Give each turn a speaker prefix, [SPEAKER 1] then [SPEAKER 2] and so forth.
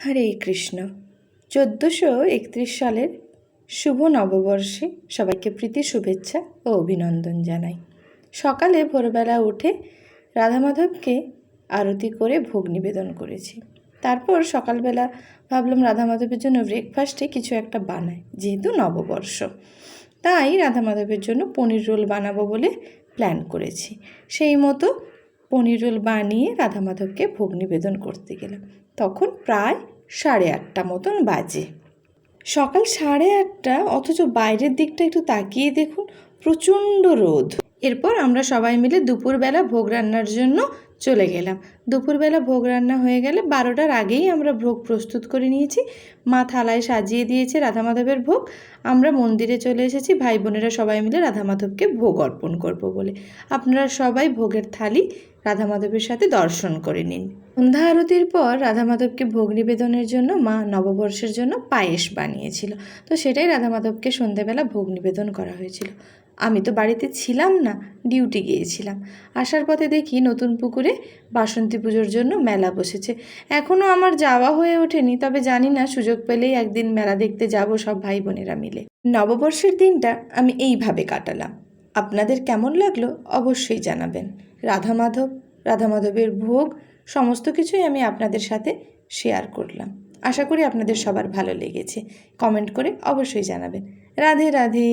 [SPEAKER 1] হরে কৃষ্ণ। চোদ্দোশো একত্রিশ সালের শুভ নববর্ষে সবাইকে প্রীতি, শুভেচ্ছা ও অভিনন্দন জানাই। সকালে ভোরবেলা উঠে রাধামাধবকে আরতি করে ভোগ নিবেদন করেছি। তারপর সকালবেলা ভাবলাম রাধামাধবের জন্য ব্রেকফাস্টে কিছু একটা বানাই, যেহেতু নববর্ষ। তাই রাধামাধবের জন্য পনির রোল বানাবো বলে প্ল্যান করেছি। সেই মতো পনির রোল বানিয়ে রাধা মাধবকে ভোগ নিবেদন করতে গেলাম। তখন প্রায় সাড়ে আটটা মতন বাজে। সকাল সাড়ে আটটা, অথচ বাইরের দিকটা একটু তাকিয়ে দেখুন, প্রচণ্ড রোদ। এরপর আমরা সবাই মিলে দুপুরবেলা ভোগ রান্নার জন্য চলে গেলাম। দুপুরবেলা ভোগ রান্না হয়ে গেলে বারোটার আগেই আমরা ভোগ প্রস্তুত করে নিয়েছি। মা থালায় সাজিয়ে দিয়েছে রাধা মাধবের ভোগ। আমরা মন্দিরে চলে এসেছি, ভাই বোনেরা সবাই মিলে রাধা মাধবকে ভোগ অর্পণ করব বলে। আপনারা সবাই ভোগের থালি রাধা মাধবের সাথে দর্শন করে নিন। সন্ধ্যা আরতির পর রাধা মাধবকে ভোগ নিবেদনের জন্য মা নববর্ষের জন্য পায়েস বানিয়েছিল। তো সেটাই রাধা মাধবকে সন্ধেবেলা ভোগ নিবেদন করা হয়েছিল। আমি তো বাড়িতে ছিলাম না, ডিউটি গিয়েছিলাম। আসার পথে দেখি নতুন পুকুরে বাসন্তী পুজোর জন্য মেলা বসেছে। এখনও আমার যাওয়া হয়ে ওঠেনি, তবে জানি না সুযোগ পেলেই একদিন মেলা দেখতে যাব সব ভাই বোনেরা মিলে। নববর্ষের দিনটা আমি এইভাবে কাটালাম। আপনাদের কেমন লাগল অবশ্যই জানাবেন। রাধা মাধব রাধা মাধবের ভোগ, সমস্ত কিছুই আমি আপনাদের সাথে শেয়ার করলাম। আশা করি আপনাদের সবার ভালো লেগেছে। কমেন্ট করে অবশ্যই জানাবেন। রাধে রাধে।